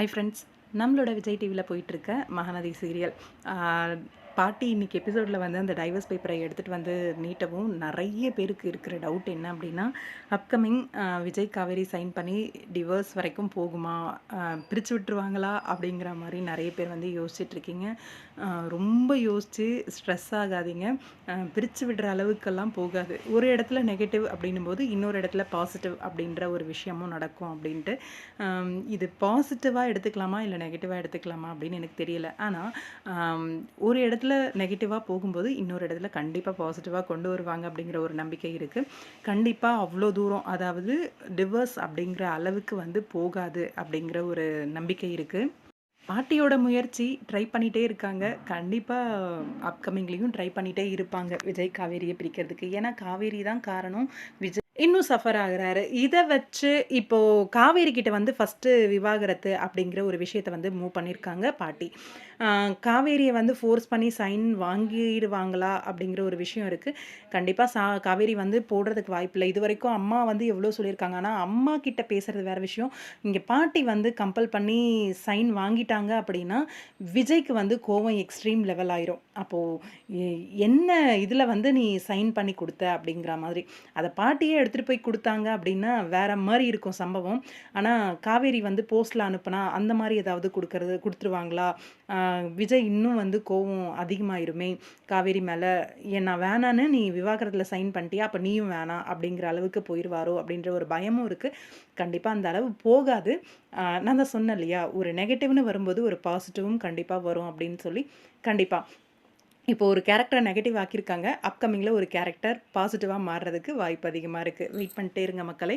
Hi friends நம்மளோட விஜய் டிவியில் போயிட்டுருக்க மகாநதி சீரியல் பாட்டி இன்னைக்கு எபிசோடில் வந்து அந்த டைவர்ஸ் பேப்பரை எடுத்துகிட்டு வந்து நீட்டவும் நிறைய பேருக்கு இருக்கிற டவுட் என்ன அப்படின்னா அப்கமிங் விஜய் காவேரி சைன் பண்ணி டிவர்ஸ் வரைக்கும் போகுமா? பிரித்து விட்டுருவாங்களா? அப்படிங்கிற மாதிரி நிறைய பேர் வந்து யோசிச்சிட்டுருக்கீங்க ரொம்ப யோசித்து ஸ்ட்ரெஸ் ஆகாதீங்க. பிரித்து விடுற அளவுக்கெல்லாம் போகாது. ஒரு இடத்துல நெகட்டிவ் அப்படின்னும் போது இன்னொரு இடத்துல பாசிட்டிவ் அப்படின்ற ஒரு விஷயமும் நடக்கும் அப்படின்ட்டு. இது பாசிட்டிவாக எடுத்துக்கலாமா? இல்லை நெகட்டிவாக எடுத்துக்கலாமா? அப்படின்னு எனக்கு தெரியல. ஆனால் ஒரு இடத்துல நெகட்டிவாக போகும்போது இன்னொரு இடத்துல கண்டிப்பாக பாசிட்டிவாக கொண்டு வருவாங்க அப்படிங்கிற ஒரு நம்பிக்கை இருக்குது கண்டிப்பாக அவ்வளோ தூரம் அதாவது டிவர்ஸ் அப்படிங்கிற அளவுக்கு வந்து போகாது அப்படிங்கிற ஒரு நம்பிக்கை இருக்குது பாட்டியோட முயற்சி ட்ரை பண்ணிகிட்டே இருக்காங்க. கண்டிப்பாக அப்கமிங்லேயும் ட்ரை பண்ணிகிட்டே இருப்பாங்க. விஜய் காவேரியை பிரிக்கிறதுக்கு. ஏன்னா காவேரி தான் காரணம். விஜய் இன்னும் சஃபர் ஆகுறாரு. இதை வச்சு இப்போது காவேரி கிட்ட வந்து ஃபஸ்ட்டு விவாகரத்து அப்படிங்கிற ஒரு விஷயத்தை வந்து மூவ் பண்ணியிருக்காங்க பாட்டி. காவேரியை வந்து ஃபோர்ஸ் பண்ணி சைன் வாங்கிடுவாங்களா அப்படிங்கிற ஒரு விஷயம் இருக்குது கண்டிப்பாக சா காவேரி வந்து போடுறதுக்கு வாய்ப்பில்லை இது வரைக்கும் அம்மா வந்து எவ்வளோ சொல்லியிருக்காங்க. ஆனால் அம்மா கிட்ட பேசுகிறது வேறு விஷயம். இங்கே பாட்டி வந்து கம்பல் பண்ணி சைன் வாங்கிட்டாங்க அப்படின்னா விஜய்க்கு வந்து கோவம் எக்ஸ்ட்ரீம் லெவல் ஆயிரும். அப்போது என்ன இதில் வந்து நீ சைன் பண்ணி கொடுத்த அப்படிங்கிற மாதிரி. அதை பாட்டியே எடுத்துகிட்டு போய் கொடுத்தாங்க அப்படின்னா வேற மாதிரி இருக்கும் சம்பவம். ஆனால் காவேரி வந்து போஸ்ட்டில் அனுப்புனா அந்த மாதிரி ஏதாவது கொடுக்கறது கொடுத்துருவாங்களா? விஜய் இன்னும் வந்து கோவம் அதிகமாயிருமே. காவேரி மேலே நான் வேணான்னு நீ விவாகரத்தில் சைன் பண்ணிட்டியா? அப்போ நீயும் வேணாம் அப்படிங்கிற அளவுக்கு போயிடுவாரோ அப்படின்ற ஒரு பயமும் இருக்குது கண்டிப்பாக அந்த அளவு போகாது. நான் தான் சொன்னேன் இல்லையா? ஒரு நெகட்டிவ்னு வரும்போது ஒரு பாசிட்டிவும் கண்டிப்பாக வரும் அப்படின்னு சொல்லி. கண்டிப்பாக இப்போ ஒரு கேரக்டரை நெகட்டிவ் ஆக்கியிருக்காங்க அப்கமிங்கில் ஒரு கேரக்டர் பாசிட்டிவாக மாறுறதுக்கு வாய்ப்பு அதிகமாக இருக்குது வெயிட் பண்ணிட்டே இருங்க மக்களை.